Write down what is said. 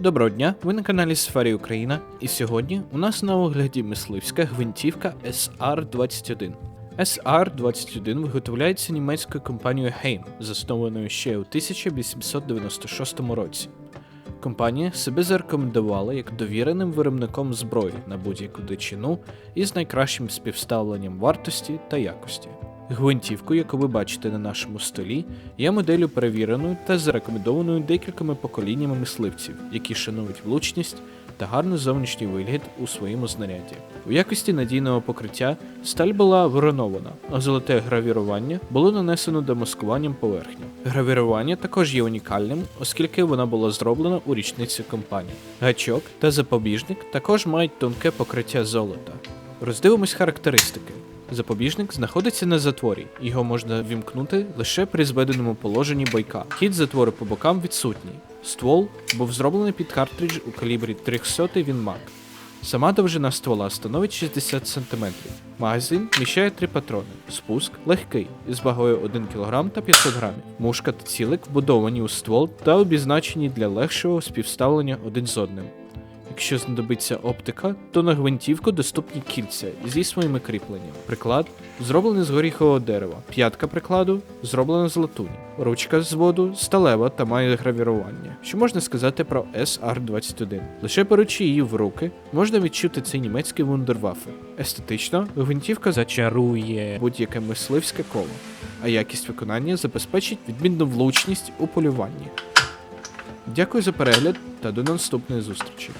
Доброго дня, ви на каналі Сфері Україна, і сьогодні у нас на огляді мисливська гвинтівка SR-21. SR-21 виготовляється німецькою компанією Heim, заснованою ще у 1896 році. Компанія себе зарекомендувала як довіреним виробником зброї на будь-яку дичину із найкращим співставленням вартості та якості. Гвинтівку, яку ви бачите на нашому столі, є моделлю перевіреною та зарекомендованою декількома поколіннями мисливців, які шанують влучність та гарний зовнішній вигляд у своєму знаряді. У якості надійного покриття сталь була воронована, а золоте гравірування було нанесено демаскуванням поверхні. Гравірування також є унікальним, оскільки вона була зроблена у річницю компанії. Гачок та запобіжник також мають тонке покриття золота. Роздивимось характеристики. Запобіжник знаходиться на затворі, його можна вімкнути лише при зведеному положенні бойка. Хід затвору по бокам відсутній. Ствол був зроблений під картридж у калібрі 300 Вінмак. Сама довжина ствола становить 60 см. Магазин вміщає три патрони. Спуск легкий, із вагою 1 кг та 500 г. Мушка та цілик вбудовані у ствол та обізначені для легшого співставлення один з одним. Якщо знадобиться оптика, то на гвинтівку доступні кільця зі своїми кріпленнями. Приклад зроблений з горіхового дерева. П'ятка прикладу зроблена з латуні. Ручка з воду сталева та має гравірування. Що можна сказати про SR-21? Лише беручи її в руки, можна відчути цей німецький вундервафе. Естетично, гвинтівка зачарує будь-яке мисливське коло, а якість виконання забезпечить відмінну влучність у полюванні. Дякую за перегляд та до наступної зустрічі.